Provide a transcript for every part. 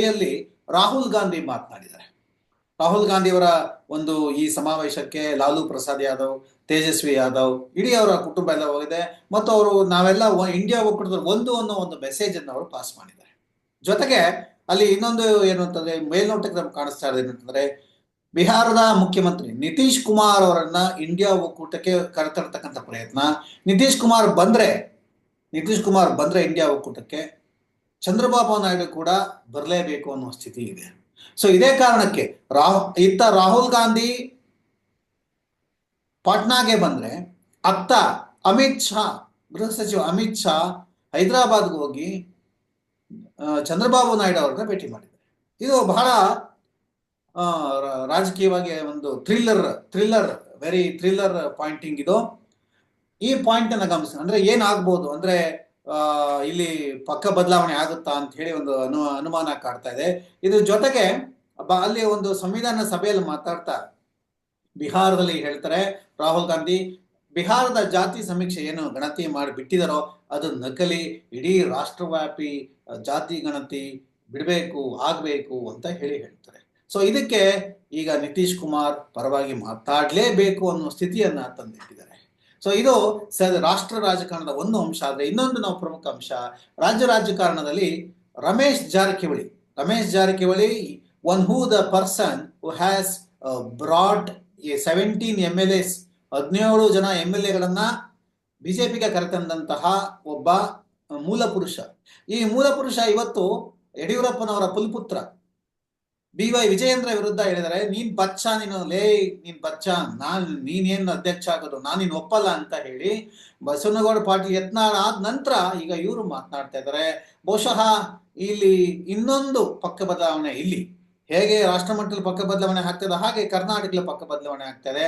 ಸಭೆಯಲ್ಲಿ ರಾಹುಲ್ ಗಾಂಧಿ ಮಾತನಾಡಿದ್ದಾರೆ. ರಾಹುಲ್ ಗಾಂಧಿಯವರ ಒಂದು ಈ ಸಮಾವೇಶಕ್ಕೆ ಲಾಲು ಪ್ರಸಾದ್ ಯಾದವ್, ತೇಜಸ್ವಿ ಯಾದವ್, ಇಡೀ ಅವರ ಕುಟುಂಬ ಎಲ್ಲ ಹೋಗಿದೆ. ಮತ್ತು ಅವರು ನಾವೆಲ್ಲ ಇಂಡಿಯಾ ಒಕ್ಕೂಟದಲ್ಲಿ ಒಂದು ಅನ್ನೋ ಒಂದು ಮೆಸೇಜ್ ಅನ್ನು ಅವರು ಪಾಸ್ ಮಾಡಿದ್ದಾರೆ. ಜೊತೆಗೆ ಅಲ್ಲಿ ಇನ್ನೊಂದು ಏನು ಅಂತಂದ್ರೆ ಮೇಲ್ನೋಟಕ್ಕೆ ನಮ್ಗೆ ಕಾಣಿಸ್ತಾ ಇದೆ ಏನಂತಂದ್ರೆ ಬಿಹಾರದ ಮುಖ್ಯಮಂತ್ರಿ ನಿತೀಶ್ ಕುಮಾರ್ ಅವರನ್ನ ಇಂಡಿಯಾ ಒಕ್ಕೂಟಕ್ಕೆ ಕರೆತರ್ತಕ್ಕಂಥ ಪ್ರಯತ್ನ. ನಿತೀಶ್ ಕುಮಾರ್ ಬಂದ್ರೆ, ನಿತೀಶ್ ಕುಮಾರ್ ಬಂದ್ರೆ ಇಂಡಿಯಾ ಒಕ್ಕೂಟಕ್ಕೆ ಚಂದ್ರಬಾಬು ನಾಯ್ಡು ಕೂಡ ಬರಲೇಬೇಕು ಅನ್ನೋ ಸ್ಥಿತಿ ಇದೆ. ಸೊ ಇದೇ ಕಾರಣಕ್ಕೆ ರಾಹು, ಇತ್ತ ರಾಹುಲ್ ಗಾಂಧಿ ಪಾಟ್ನಾಗೆ ಬಂದ್ರೆ, ಅತ್ತ ಅಮಿತ್ ಶಾ, ಗೃಹ ಸಚಿವ ಅಮಿತ್ ಶಾ ಹೈದರಾಬಾದ್ಗೆ ಹೋಗಿ ಚಂದ್ರಬಾಬು ನಾಯ್ಡು ಅವ್ರನ್ನ ಭೇಟಿ ಮಾಡಿದ್ದಾರೆ. ಇದು ಬಹಳ ರಾಜಕೀಯವಾಗಿ ಒಂದು thriller thriller very thriller pointing ಇದು. ಈ ಪಾಯಿಂಟ್ ಅನ್ನ ಗಮನಿಸ, ಅಂದ್ರೆ ಏನಾಗ್ಬೋದು ಅಂದ್ರೆ ಇಲ್ಲಿ ಪಕ್ಕ ಬದಲಾವಣೆ ಆಗುತ್ತಾ ಅಂತ ಹೇಳಿ ಒಂದು ಅನು, ಅನುಮಾನ ಕಾಡ್ತಾ ಇದೆ. ಇದ್ರ ಜೊತೆಗೆ ಅಲ್ಲಿ ಒಂದು ಸಂವಿಧಾನ ಸಭೆಯಲ್ಲಿ ಮಾತಾಡ್ತಾ ಬಿಹಾರದಲ್ಲಿ ಹೇಳ್ತಾರೆ, ರಾಹುಲ್ ಗಾಂಧಿ, ಬಿಹಾರದ ಜಾತಿ ಸಮೀಕ್ಷೆ ಏನು ಗಣತಿ ಮಾಡಿ ಬಿಟ್ಟಿದಾರೋ ಅದು ನಕಲಿ, ಇಡೀ ರಾಷ್ಟ್ರವ್ಯಾಪಿ ಜಾತಿ ಗಣತಿ ಬಿಡಬೇಕು, ಆಗಬೇಕು ಅಂತ ಹೇಳಿ ಹೇಳ್ತಾರೆ. ಸೊ ಇದಕ್ಕೆ ಈಗ ನಿತೀಶ್ ಕುಮಾರ್ ಪರವಾಗಿ ಮಾತಾಡಲೇಬೇಕು ಅನ್ನೋ ಸ್ಥಿತಿಯನ್ನ ತಂದಿಟ್ಟಿದ್ದಾರೆ. ಸೊ ಇದು ರಾಷ್ಟ್ರ ರಾಜಕಾರಣದ ಒಂದು ಅಂಶ. ಆದರೆ ಇನ್ನೊಂದು ನಾವು ಪ್ರಮುಖ ಅಂಶ, ರಾಜ್ಯ ರಾಜಕಾರಣದಲ್ಲಿ Ramesh Jarkiholi. Ramesh Jarkiholi one who the person who has brought seventeen M L S ಹದಿನೇಳು ಜನ ಎಂ ಎಲ್ ಎಗಳನ್ನ ಬಿಜೆಪಿಗೆ ಕರೆತಂದಂತಹ ಒಬ್ಬ, ಮೂಲ ಪುರುಷ. ಈ ಮೂಲ ಪುರುಷ ಇವತ್ತು ಯಡಿಯೂರಪ್ಪನವರ ಪುಲ್ಪುತ್ರ. ಬಿ ವೈ ವಿಜಯೇಂದ್ರ ವಿರುದ್ಧ ಹೇಳಿದರೆ, ನೀನ್ ಬಚ್ಚ, ನೀನು ಲೇ, ನೀನ್ ಬಚ್ಚ, ನಾನ್, ನೀನೇನ್ ಅಧ್ಯಕ್ಷ ಆಗೋದು, ನಾನು ನೀನ್ ಒಪ್ಪಲ್ಲ ಅಂತ ಹೇಳಿ ಬಸವನಗೌಡ ಪಾಟೀಲ್ ಯತ್ನಾಳ್ ಆದ ನಂತರ ಈಗ ಇವರು ಮಾತನಾಡ್ತಾ ಇದ್ದಾರೆ. ಬಹುಶಃ ಇಲ್ಲಿ ಇನ್ನೊಂದು ಪಕ್ಕ ಬದಲಾವಣೆ ಇಲ್ಲಿ. ಹೇಗೆ ರಾಷ್ಟ್ರ ಮಟ್ಟದಲ್ಲಿ ಪಕ್ಕ ಬದಲಾವಣೆ ಆಗ್ತದೆ, ಹಾಗೆ ಕರ್ನಾಟಕದಲ್ಲಿ ಪಕ್ಕ ಬದಲಾವಣೆ ಆಗ್ತದೆ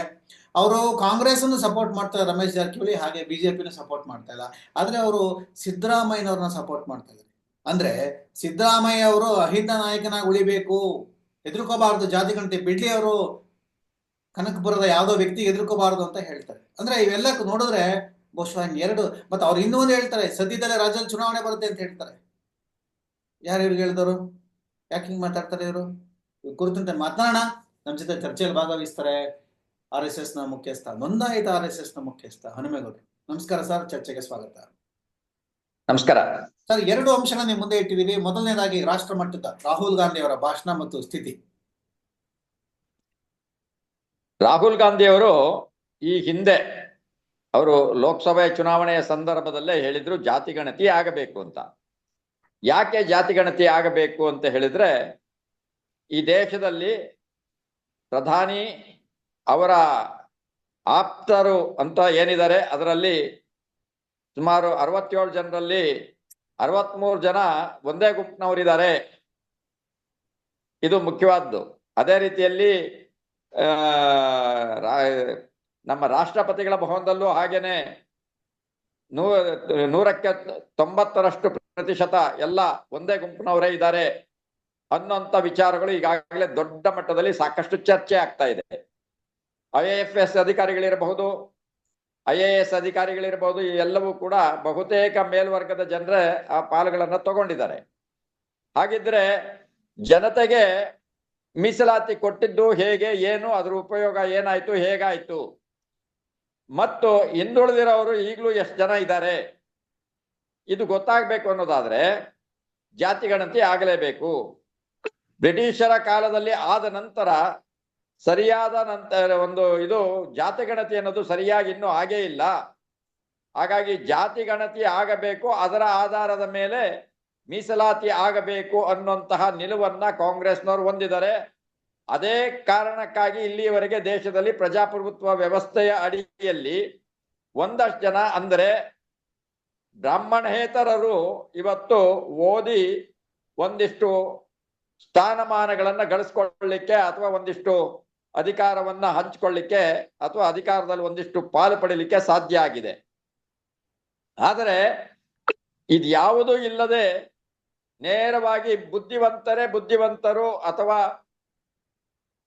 ಅವರು ಕಾಂಗ್ರೆಸ್ ಅನ್ನು ಸಪೋರ್ಟ್ ಮಾಡ್ತಾರೆ ರಮೇಶ್ ಜಾರಕಿಹೊಳಿ, ಹಾಗೆ ಬಿಜೆಪಿನ ಸಪೋರ್ಟ್ ಮಾಡ್ತಾ ಇಲ್ಲ. ಆದ್ರೆ ಅವರು ಸಿದ್ದರಾಮಯ್ಯನವ್ರನ್ನ ಸಪೋರ್ಟ್ ಮಾಡ್ತಾ ಇದ್ದಾರೆ. ಅಂದ್ರೆ ಸಿದ್ದರಾಮಯ್ಯ ಅವರು ಅಹಿಂದ ನಾಯಕನಾಗಿ ಉಳಿಬೇಕು. ಹೆದರ್ಕೋಬಾರದು ಜಾತಿ ಗಣತಿ, ಬಿಡ್ಲಿ ಅವರು ಕನಕಪುರದ ಯಾವುದೋ ವ್ಯಕ್ತಿಗೆ ಎದುರ್ಕೋಬಾರದು ಅಂತ ಹೇಳ್ತಾರೆ. ಅಂದ್ರೆ ಇವೆಲ್ಲ ನೋಡಿದ್ರೆ ಬಹುಶಃ ಎರಡು, ಮತ್ತೆ ಅವ್ರು ಇನ್ನೂ ಒಂದು ಹೇಳ್ತಾರೆ, ಸದ್ಯದಲ್ಲೇ ರಾಜ್ಯದಲ್ಲಿ ಚುನಾವಣೆ ಬರುತ್ತೆ ಅಂತ ಹೇಳ್ತಾರೆ. ಯಾರು ಇವ್ರಿಗೆ ಹೇಳಿದವರು ಯಾಕೆ ಹಿಂಗೆ ಮಾತಾಡ್ತಾರೆ ಇವರು? ಕುರಿತಂತೆ ಮಾತನಾಡೋಣ. ನಮ್ಮ ಜೊತೆ ಚರ್ಚೆಯಲ್ಲಿ ಭಾಗವಹಿಸ್ತಾರೆ ಆರ್ ಎಸ್ ಎಸ್ನ ಮುಖ್ಯಸ್ಥ, ನೋಂದಾಯಿತ ಆರ್ ಎಸ್ ಎಸ್ನ ಮುಖ್ಯಸ್ಥ ಹನುಮೇಗೌಡ ನಮಸ್ಕಾರ ಸರ್, ಚರ್ಚೆಗೆ ಸ್ವಾಗತ. ನಮಸ್ಕಾರ. ಸರ್ ಎರಡು ಅಂಶಗಳನ್ನ ನಿಮ್ಮ ಮುಂದೆ ಇಟ್ಟಿದ್ದೀವಿ. ಮೊದಲನೇದಾಗಿ ರಾಷ್ಟ್ರ ಮಟ್ಟದ ರಾಹುಲ್ ಗಾಂಧಿ ಅವರ ಭಾಷಣ ಮತ್ತು ಸ್ಥಿತಿ. ರಾಹುಲ್ ಗಾಂಧಿ ಅವರು ಈ ಹಿಂದೆ ಅವರು ಲೋಕಸಭೆ ಚುನಾವಣೆಯ ಸಂದರ್ಭದಲ್ಲೇ ಹೇಳಿದ್ರು ಜಾತಿ ಗಣತಿ ಆಗಬೇಕು ಅಂತ. ಯಾಕೆ ಜಾತಿ ಗಣತಿ ಆಗಬೇಕು ಅಂತ ಹೇಳಿದ್ರೆ ಈ ದೇಶದಲ್ಲಿ ಪ್ರಧಾನಿ ಅವರ ಆಪ್ತರು ಅಂತ ಏನಿದ್ದಾರೆ ಅದರಲ್ಲಿ ಸುಮಾರು ಅರವತ್ತೇಳು ಜನರಲ್ಲಿ ಅರವತ್ಮೂರು ಜನ ಒಂದೇ ಗುಂಪಿನವರಿದ್ದಾರೆ. ಇದು ಮುಖ್ಯವಾದ್ದು. ಅದೇ ರೀತಿಯಲ್ಲಿ ನಮ್ಮ ರಾಷ್ಟ್ರಪತಿಗಳ ಭವನದಲ್ಲೂ ಹಾಗೇನೆ ನೂ, ನೂರಕ್ಕೆ ತೊಂಬತ್ತರಷ್ಟು ಪ್ರತಿಶತ ಎಲ್ಲ ಒಂದೇ ಗುಂಪಿನವರೇ ಇದ್ದಾರೆ. ಅನ್ನೋಂಥ ವಿಚಾರಗಳು ಈಗಾಗಲೇ ದೊಡ್ಡ ಮಟ್ಟದಲ್ಲಿ ಸಾಕಷ್ಟು ಚರ್ಚೆ ಆಗ್ತಾ ಇದೆ. ಐ ಎಫ್ ಎಸ್ ಅಧಿಕಾರಿಗಳಿರಬಹುದು ಐ ಎ ಎಸ್ ಅಧಿಕಾರಿಗಳಿರ್ಬೋದು ಎಲ್ಲವೂ ಕೂಡ ಬಹುತೇಕ ಮೇಲ್ವರ್ಗದ ಜನರೇ ಆ ಪಾಲುಗಳನ್ನ ತಗೊಂಡಿದ್ದಾರೆ. ಹಾಗಿದ್ರೆ ಜನತೆಗೆ ಮೀಸಲಾತಿ ಕೊಟ್ಟಿದ್ದು ಹೇಗೆ, ಏನು, ಅದ್ರ ಉಪಯೋಗ ಏನಾಯ್ತು, ಹೇಗಾಯ್ತು? ಮತ್ತು ಹಿಂದುಳಿದಿರೋರು ಈಗಲೂ ಎಷ್ಟು ಜನ ಇದ್ದಾರೆ? ಇದು ಗೊತ್ತಾಗಬೇಕು ಅನ್ನೋದಾದ್ರೆ ಜಾತಿ ಗಣತಿ ಆಗಲೇಬೇಕು. ಬ್ರಿಟಿಷರ ಕಾಲದಲ್ಲಿ ಆದ ನಂತರ ಸರಿಯಾದ ನಂತರ ಒಂದು ಇದು ಜಾತಿ ಗಣತಿ ಅನ್ನೋದು ಸರಿಯಾಗಿ ಇನ್ನೂ ಆಗೇ ಇಲ್ಲ. ಹಾಗಾಗಿ ಜಾತಿ ಗಣತಿ ಆಗಬೇಕು, ಅದರ ಆಧಾರದ ಮೇಲೆ ಮೀಸಲಾತಿ ಆಗಬೇಕು ಅನ್ನುವಂತಹ ನಿಲುವನ್ನ ಕಾಂಗ್ರೆಸ್ನವರು ಹೊಂದಿದ್ದಾರೆ. ಅದೇ ಕಾರಣಕ್ಕಾಗಿ ಇಲ್ಲಿಯವರೆಗೆ ದೇಶದಲ್ಲಿ ಪ್ರಜಾಪ್ರಭುತ್ವ ವ್ಯವಸ್ಥೆಯ ಅಡಿಯಲ್ಲಿ ಒಂದಷ್ಟು ಜನ ಅಂದರೆ ಬ್ರಾಹ್ಮಣೇತರರು ಇವತ್ತು ಓದಿ ಒಂದಿಷ್ಟು ಸ್ಥಾನಮಾನಗಳನ್ನು ಗಳಿಸ್ಕೊಳ್ಳಿಕ್ಕೆ ಅಥವಾ ಒಂದಿಷ್ಟು ಅಧಿಕಾರವನ್ನ ಹಂಚಿಕೊಳ್ಳಿಕ್ಕೆ ಅಥವಾ ಅಧಿಕಾರದಲ್ಲಿ ಒಂದಿಷ್ಟು ಪಾಲು ಪಡೀಲಿಕ್ಕೆ ಸಾಧ್ಯ ಆಗಿದೆ. ಆದರೆ ಇದ್ಯಾವುದೂ ಇಲ್ಲದೆ ನೇರವಾಗಿ ಬುದ್ಧಿವಂತರೇ ಬುದ್ಧಿವಂತರು ಅಥವಾ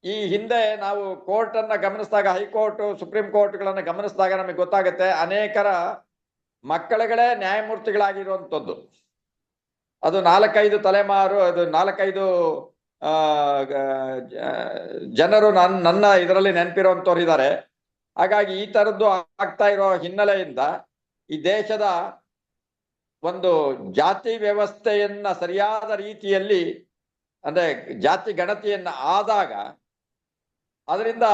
ಈ ಹಿಂದೆ ನಾವು ಕೋರ್ಟ್ ಅನ್ನ ಗಮನಿಸಿದಾಗ, ಹೈಕೋರ್ಟ್, ಸುಪ್ರೀಂ ಕೋರ್ಟ್ಗಳನ್ನ ಗಮನಿಸಿದಾಗ ನಮಗೆ ಗೊತ್ತಾಗುತ್ತೆ ಅನೇಕರ ಮಕ್ಕಳುಗಳೇ ನ್ಯಾಯಮೂರ್ತಿಗಳಾಗಿರುವಂಥದ್ದು. ಅದು ನಾಲ್ಕೈದು ತಲೆಮಾರು, ಅದು ನಾಲ್ಕೈದು ಜನರು ನನ್ನ ನನ್ನ ಇದರಲ್ಲಿ ನೆನಪಿರುವಂತವ್ರು ಇದ್ದಾರೆ ಹಾಗಾಗಿ ಈ ತರದ್ದು ಆಗ್ತಾ ಇರೋ ಹಿನ್ನೆಲೆಯಿಂದ ಈ ದೇಶದ ಒಂದು ಜಾತಿ ವ್ಯವಸ್ಥೆಯನ್ನ ಸರಿಯಾದ ರೀತಿಯಲ್ಲಿ, ಅಂದ್ರೆ ಜಾತಿ ಗಣತಿಯನ್ನ ಆದಾಗ ಅದರಿಂದ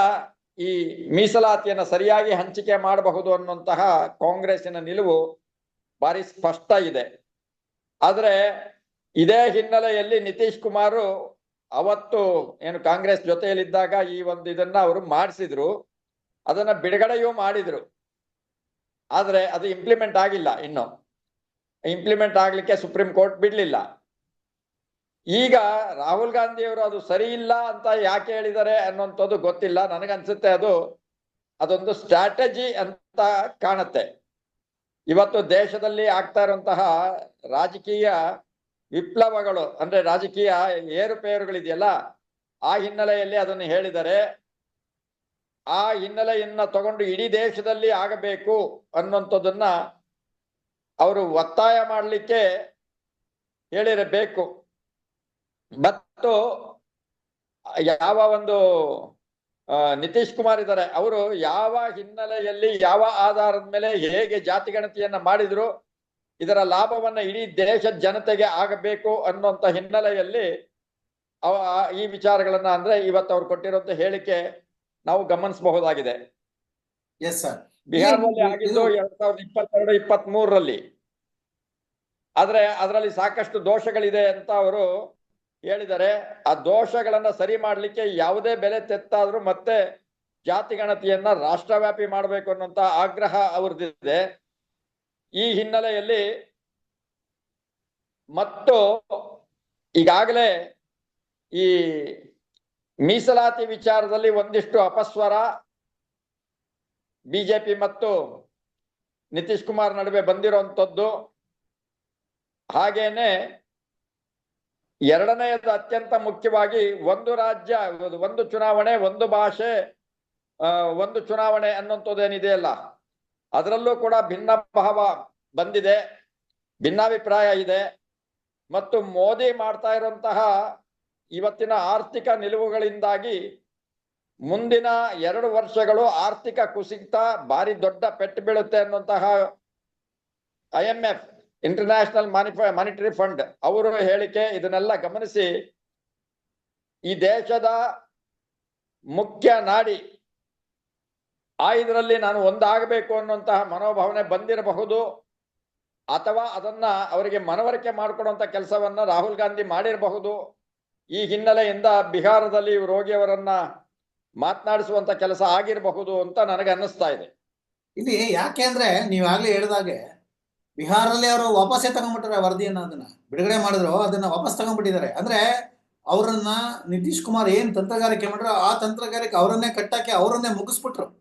ಈ ಮೀಸಲಾತಿಯನ್ನ ಸರಿಯಾಗಿ ಹಂಚಿಕೆ ಮಾಡಬಹುದು ಅನ್ನುವಂತಹ ಕಾಂಗ್ರೆಸ್ಸಿನ ನಿಲುವು ಭಾರಿ ಸ್ಪಷ್ಟ ಇದೆ. ಆದರೆ ಇದೇ ಹಿನ್ನೆಲೆಯಲ್ಲಿ ನಿತೀಶ್ ಕುಮಾರ್ ಅವತ್ತು ಏನು ಕಾಂಗ್ರೆಸ್ ಜೊತೆಯಲ್ಲಿದ್ದಾಗ ಈ ಒಂದು ಇದನ್ನ ಅವರು ಮಾಡಿಸಿದ್ರು. ಅದನ್ನ ಬಿಡುಗಡೆಯೂ ಮಾಡಿದ್ರು. ಆದ್ರೆ ಅದು ಇಂಪ್ಲಿಮೆಂಟ್ ಆಗಿಲ್ಲ ಇನ್ನು. ಇಂಪ್ಲಿಮೆಂಟ್ ಆಗ್ಲಿಕ್ಕೆ ಸುಪ್ರೀಂ ಕೋರ್ಟ್ ಬಿಡ್ಲಿಲ್ಲ. ಈಗ ರಾಹುಲ್ ಗಾಂಧಿ ಅವರು ಅದು ಸರಿ ಇಲ್ಲ ಅಂತ ಯಾಕೆ ಹೇಳಿದ್ದಾರೆ ಅನ್ನುವಂಥದ್ದು ಗೊತ್ತಿಲ್ಲ. ನನಗನ್ಸುತ್ತೆ ಅದು ಅದೊಂದು ಸ್ಟ್ರಾಟಜಿ ಅಂತ ಕಾಣುತ್ತೆ. ಇವತ್ತು ದೇಶದಲ್ಲಿ ಆಗ್ತಾ ಇರುವಂತಹ ರಾಜಕೀಯ ವಿಪ್ಲವಗಳು, ಅಂದ್ರೆ ರಾಜಕೀಯ ಏರುಪೇರುಗಳಿದೆಯಲ್ಲ, ಆ ಹಿನ್ನೆಲೆಯಲ್ಲಿ ಅದನ್ನು ಹೇಳಿದರೆ, ಆ ಹಿನ್ನೆಲೆಯನ್ನ ತಗೊಂಡು ಇಡೀ ದೇಶದಲ್ಲಿ ಆಗಬೇಕು ಅನ್ನುವಂಥದ್ದನ್ನ ಅವರು ಒತ್ತಾಯ ಮಾಡಲಿಕ್ಕೆ ಹೇಳಿರಬೇಕು. ಮತ್ತು ಯಾವ ಒಂದು ನಿತೀಶ್ ಕುಮಾರ್ ಇದ್ದಾರೆ, ಅವರು ಯಾವ ಹಿನ್ನೆಲೆಯಲ್ಲಿ ಯಾವ ಆಧಾರದ ಮೇಲೆ ಹೇಗೆ ಜಾತಿ ಗಣತಿಯನ್ನ ಮಾಡಿದ್ರು ಇದರ ಲಾಭವನ್ನ ಇಡೀ ದೇಶದ ಜನತೆಗೆ ಆಗಬೇಕು ಅನ್ನುವಂತ ಹಿನ್ನೆಲೆಯಲ್ಲಿ ಅವ ಈ ವಿಚಾರಗಳನ್ನ ಅಂದ್ರೆ ಇವತ್ತು ಅವ್ರು ಕೊಟ್ಟಿರುವಂತ ಹೇಳಿಕೆ ನಾವು ಗಮನಿಸಬಹುದಾಗಿದೆ. ಬಿಹಾರದಲ್ಲಿ ಆಗಿದ್ದು ಎರಡ್ ಸಾವಿರದ ಇಪ್ಪತ್ತೆರಡು ಇಪ್ಪತ್ತ್ ಮೂರರಲ್ಲಿ ಆದ್ರೆ ಅದರಲ್ಲಿ ಸಾಕಷ್ಟು ದೋಷಗಳಿದೆ ಅಂತ ಅವರು ಹೇಳಿದರೆ ಆ ದೋಷಗಳನ್ನ ಸರಿ ಮಾಡ್ಲಿಕ್ಕೆ ಯಾವುದೇ ಬೆಲೆ ತೆತ್ತಾದ್ರೂ ಮತ್ತೆ ಜಾತಿ ಗಣತಿಯನ್ನ ರಾಷ್ಟ್ರವ್ಯಾಪಿ ಮಾಡಬೇಕು ಅನ್ನುವಂತ ಆಗ್ರಹ ಅವ್ರದ್ದಿದೆ. ಈ ಹಿನ್ನೆಲೆಯಲ್ಲಿ ಮತ್ತು ಈಗಾಗಲೇ ಈ ಮೀಸಲಾತಿ ವಿಚಾರದಲ್ಲಿ ಒಂದಿಷ್ಟು ಅಪಸ್ವರ ಬಿಜೆಪಿ ಮತ್ತು ನಿತೀಶ್ ಕುಮಾರ್ ನಡುವೆ ಬಂದಿರುವಂಥದ್ದು. ಹಾಗೇನೆ ಎರಡನೆಯದು ಅತ್ಯಂತ ಮುಖ್ಯವಾಗಿ ಒಂದು ರಾಜ್ಯ, ಒಂದು ಚುನಾವಣೆ, ಒಂದು ಭಾಷೆ ಒಂದು ಚುನಾವಣೆ ಅನ್ನುವಂಥದ್ದು ಏನಿದೆಯಲ್ಲ? ಅದರಲ್ಲೂ ಕೂಡ ಭಿನ್ನ ಭಾವ ಬಂದಿದೆ, ಭಿನ್ನಾಭಿಪ್ರಾಯ ಇದೆ. ಮತ್ತು ಮೋದಿ ಮಾಡ್ತಾ ಇರುವಂತಹ ಇವತ್ತಿನ ಆರ್ಥಿಕ ನಿಲುವುಗಳಿಂದಾಗಿ ಮುಂದಿನ ಎರಡು ವರ್ಷಗಳು ಆರ್ಥಿಕ ಕುಸಿತ, ಭಾರಿ ದೊಡ್ಡ ಪೆಟ್ಟು ಬೀಳುತ್ತೆ ಅನ್ನುವಂತಹ ಐ ಎಂ ಎಫ್ ಇಂಟರ್ನ್ಯಾಷನಲ್ ಮಾನಿಫ ಮಾನಿಟರಿ ಫಂಡ್ ಅವರು ಹೇಳಿಕೆ ಇದನ್ನೆಲ್ಲ ಗಮನಿಸಿ, ಈ ದೇಶದ ಮುಖ್ಯ ನಾಡಿ ಆ ಇದರಲ್ಲಿ ನಾನು ಒಂದಾಗಬೇಕು ಅನ್ನುವಂತಹ ಮನೋಭಾವನೆ ಬಂದಿರಬಹುದು. ಅಥವಾ ಅದನ್ನ ಅವರಿಗೆ ಮನವರಿಕೆ ಮಾಡಿಕೊಡುವಂತ ಕೆಲಸವನ್ನ ರಾಹುಲ್ ಗಾಂಧಿ ಮಾಡಿರಬಹುದು. ಈ ಹಿನ್ನೆಲೆಯಿಂದ ಬಿಹಾರದಲ್ಲಿ ರೋಗಿಯವರನ್ನ ಮಾತನಾಡಿಸುವಂತ ಕೆಲಸ ಆಗಿರಬಹುದು ಅಂತ ನನಗೆ ಅನ್ನಿಸ್ತಾ ಇದೆ. ಇಲ್ಲಿ ಯಾಕೆ ಅಂದ್ರೆ ನೀವಾಗ್ಲೇ ಹೇಳಿದಾಗೆ ಬಿಹಾರದಲ್ಲಿ ಅವರು ವಾಪಸ್ಸೇ ತಗೊಂಡ್ಬಿಟ್ಟಾರೆ ವರದಿಯನ್ನ ಅದನ್ನ. ಬಿಡುಗಡೆ ಮಾಡಿದ್ರು, ಅದನ್ನ ವಾಪಸ್ ತಗೊಂಡ್ಬಿಟ್ಟಿದ್ದಾರೆ. ಅಂದ್ರೆ ಅವರನ್ನ ನಿತೀಶ್ ಕುಮಾರ್ ಏನ್ ತಂತ್ರಗಾರಿಕೆ ಮಾಡಿದ್ರು, ಆ ತಂತ್ರಗಾರಿಕೆ ಅವರನ್ನೇ ಕಟ್ಟಾಕಿ ಅವರನ್ನೇ ಮುಗಿಸ್ಬಿಟ್ರು.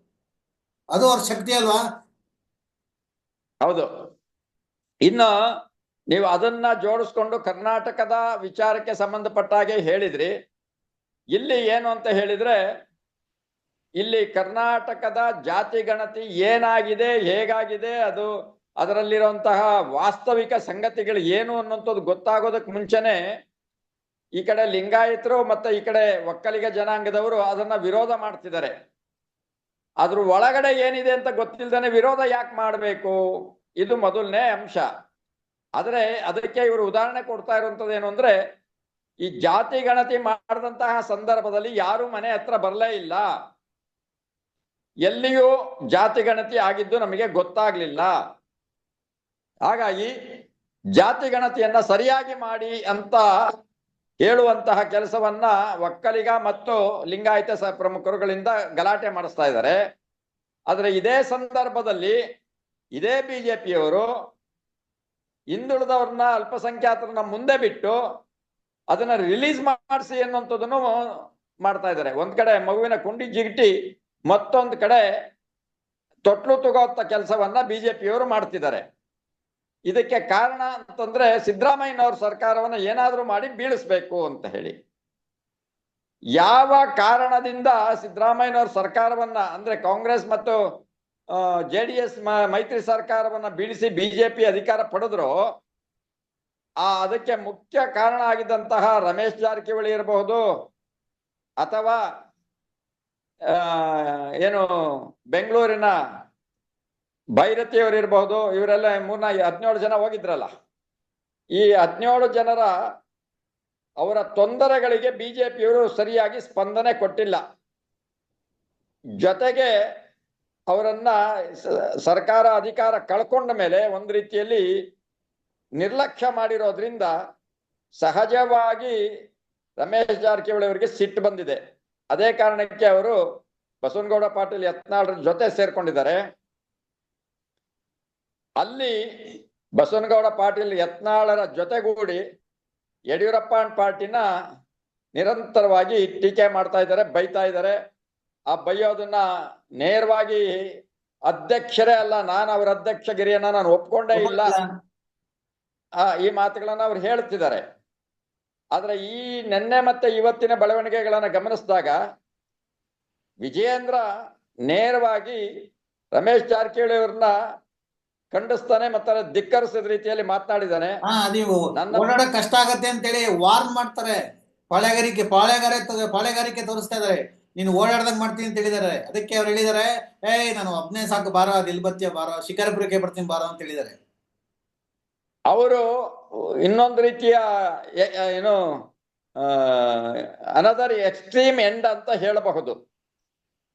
ಅದು ಅವ್ರ ಶಕ್ತಿ ಅಲ್ವಾ? ಹೌದು. ಇನ್ನು ನೀವು ಅದನ್ನ ಜೋಡಿಸ್ಕೊಂಡು ಕರ್ನಾಟಕದ ವಿಚಾರಕ್ಕೆ ಸಂಬಂಧಪಟ್ಟ ಹಾಗೆ ಹೇಳಿದ್ರಿ. ಇಲ್ಲಿ ಏನು ಅಂತ ಹೇಳಿದ್ರೆ, ಇಲ್ಲಿ ಕರ್ನಾಟಕದ ಜಾತಿ ಗಣತಿ ಏನಾಗಿದೆ, ಹೇಗಾಗಿದೆ, ಅದು ಅದರಲ್ಲಿರುವಂತಹ ವಾಸ್ತವಿಕ ಸಂಗತಿಗಳು ಏನು ಅನ್ನುವಂಥದ್ದು ಗೊತ್ತಾಗೋದಕ್ಕೆ ಮುಂಚೆನೆ ಈ ಕಡೆ ಲಿಂಗಾಯತರು ಮತ್ತೆ ಈ ಕಡೆ ಒಕ್ಕಲಿಗ ಜನಾಂಗದವರು ಅದನ್ನ ವಿರೋಧ ಮಾಡ್ತಿದ್ದಾರೆ. ಅದ್ರ ಒಳಗಡೆ ಏನಿದೆ ಅಂತ ಗೊತ್ತಿಲ್ದೇನೆ ವಿರೋಧ ಯಾಕೆ ಮಾಡಬೇಕು? ಇದು ಮೊದಲನೇ ಅಂಶ. ಆದರೆ ಅದಕ್ಕೆ ಇವರು ಉದಾಹರಣೆ ಕೊಡ್ತಾ ಇರುವಂತದ್ದು ಏನು ಅಂದ್ರೆ, ಈ ಜಾತಿ ಗಣತಿ ಮಾಡಿದಂತಹ ಸಂದರ್ಭದಲ್ಲಿ ಯಾರು ಮನೆ ಹತ್ರ ಬರಲೇ ಇಲ್ಲ. ಎಲ್ಲಿಯೂ ಜಾತಿ ಗಣತಿ ಆಗಿದ್ದು ನಮಗೆ ಗೊತ್ತಾಗ್ಲಿಲ್ಲ. ಹಾಗಾಗಿ ಜಾತಿ ಗಣತಿಯನ್ನ ಸರಿಯಾಗಿ ಮಾಡಿ ಅಂತ ಹೇಳುವಂತಹ ಕೆಲಸವನ್ನ ಒಕ್ಕಲಿಗ ಮತ್ತು ಲಿಂಗಾಯತ ಪ್ರಮುಖರುಗಳಿಂದ ಗಲಾಟೆ ಮಾಡಿಸ್ತಾ ಇದ್ದಾರೆ. ಆದರೆ ಇದೇ ಸಂದರ್ಭದಲ್ಲಿ ಇದೇ ಬಿಜೆಪಿಯವರು ಹಿಂದುಳಿದವ್ರನ್ನ ಅಲ್ಪಸಂಖ್ಯಾತರನ್ನ ಮುಂದೆ ಬಿಟ್ಟು ಅದನ್ನ ರಿಲೀಸ್ ಮಾಡಿಸಿ ಅನ್ನುವಂಥದ್ದನ್ನು ಮಾಡ್ತಾ ಇದ್ದಾರೆ. ಒಂದ್ ಕಡೆ ಮಗುವಿನ ಕುಂಡಿ ಜಿಗಿಟಿ, ಮತ್ತೊಂದು ಕಡೆ ತೊಟ್ಲು ತಗೋತ ಕೆಲಸವನ್ನ ಬಿಜೆಪಿಯವರು ಮಾಡ್ತಿದ್ದಾರೆ. ಇದಕ್ಕೆ ಕಾರಣ ಅಂತಂದ್ರೆ ಸಿದ್ದರಾಮಯ್ಯನವ್ರ ಸರ್ಕಾರವನ್ನ ಏನಾದ್ರೂ ಮಾಡಿ ಬೀಳಿಸ್ಬೇಕು ಅಂತ ಹೇಳಿ. ಯಾವ ಕಾರಣದಿಂದ ಸಿದ್ದರಾಮಯ್ಯನವ್ರ ಸರ್ಕಾರವನ್ನ ಅಂದ್ರೆ ಕಾಂಗ್ರೆಸ್ ಮತ್ತು ಜೆ ಡಿ ಎಸ್ ಮೈತ್ರಿ ಸರ್ಕಾರವನ್ನ ಬೀಳಿಸಿ ಬಿಜೆಪಿ ಅಧಿಕಾರ ಪಡೆದ್ರು, ಆ, ಅದಕ್ಕೆ ಮುಖ್ಯ ಕಾರಣ ಆಗಿದ್ದಂತಹ ರಮೇಶ್ ಜಾರಕಿಹೊಳಿ ಇರಬಹುದು ಅಥವಾ ಏನು ಬೆಂಗಳೂರಿನ ಭೈರತಿಯವರು ಇರಬಹುದು, ಇವರೆಲ್ಲ ಮೂರ್ನ ಹದಿನೇಳು ಜನ ಹೋಗಿದ್ರಲ್ಲ. ಈ ಹದಿನೇಳು ಜನರ ಅವರ ತೊಂದರೆಗಳಿಗೆ ಬಿಜೆಪಿಯವರು ಸರಿಯಾಗಿ ಸ್ಪಂದನೆ ಕೊಟ್ಟಿಲ್ಲ. ಜೊತೆಗೆ ಅವರನ್ನ ಸರ್ಕಾರ ಅಧಿಕಾರ ಕಳ್ಕೊಂಡ ಮೇಲೆ ಒಂದು ರೀತಿಯಲ್ಲಿ ನಿರ್ಲಕ್ಷ್ಯ ಮಾಡಿರೋದ್ರಿಂದ ಸಹಜವಾಗಿ ರಮೇಶ್ ಜಾರಕಿಹೊಳಿ ಅವರಿಗೆ ಸಿಟ್ಟು ಬಂದಿದೆ. ಅದೇ ಕಾರಣಕ್ಕೆ ಅವರು ಬಸವನಗೌಡ ಪಾಟೀಲ್ ಯತ್ನಾಳ್ರ ಜೊತೆ ಸೇರ್ಕೊಂಡಿದ್ದಾರೆ. ಅಲ್ಲಿ ಬಸವನಗೌಡ ಪಾಟೀಲ್ ಯತ್ನಾಳರ ಜೊತೆಗೂಡಿ ಯಡಿಯೂರಪ್ಪ ಪಾರ್ಟಿನ ನಿರಂತರವಾಗಿ ಟೀಕೆ ಮಾಡ್ತಾ ಇದ್ದಾರೆ ಬೈತಾ ಇದ್ದಾರೆ. ಆ ಬೈಯೋದನ್ನ ನೇರವಾಗಿ ಅಧ್ಯಕ್ಷರೇ ಅಲ್ಲ ನಾನು ಅವರ ಅಧ್ಯಕ್ಷಗಿರಿಯನ್ನ ನಾನು ಒಪ್ಕೊಂಡೇ ಇಲ್ಲ. ಆ ಈ ಮಾತುಗಳನ್ನ ಅವ್ರು ಹೇಳ್ತಿದ್ದಾರೆ. ಆದ್ರೆ ಈ ನಿನ್ನೆ ಮತ್ತೆ ಇವತ್ತಿನ ಬೆಳವಣಿಗೆಗಳನ್ನ ಗಮನಿಸಿದಾಗ ವಿಜಯೇಂದ್ರ ನೇರವಾಗಿ ರಮೇಶ್ ಜಾರಕಿಹೊಳಿ ಅವ್ರನ್ನ ಖಂಡಿಸ್ತಾನೆ ಮತ್ತೆ ಧಿಕ್ಕರಿಸಿದ ರೀತಿಯಲ್ಲಿ ಮಾತನಾಡಿದಾನೆ ಹಾ ನೀವು ಕಷ್ಟ ಆಗತ್ತೆ ಅಂತೇಳಿ ವಾರ್ನ್ ಮಾಡ್ತಾರೆ. ಪಾಳೆಗಾರಿಕೆ ಪಾಳೆಗಾರ ಪಾಳೆಗಾರಿಕೆ ತೋರಿಸ್ತಾ ಇದಾರೆ ನೀನು ಓಡಾಡ್ದಂಗ್ ಮಾಡ್ತೀನಿ ಅಂತ ಹೇಳಿದಾರೆ ಅದಕ್ಕೆ ಅವ್ರು ಹೇಳಿದಾರೆ ಏಯ್ ನಾನು ಒಬ್ನೇ ಸಾಕು ಬಾರೋ ದಿಲ್ಬತ್ತಿಯ ಬಾರ ಶಿಕಾರಪುರಕ್ಕೆ ಬರ್ತೀನಿ ಬಾರ ಅಂತ ಹೇಳಿದಾರೆ ಅವರು ಇನ್ನೊಂದು ರೀತಿಯ ಏನು ಅನದರ್ ಎಕ್ಸ್ಟ್ರೀಮ್ ಎಂಡ್ ಅಂತ ಹೇಳಬಹುದು.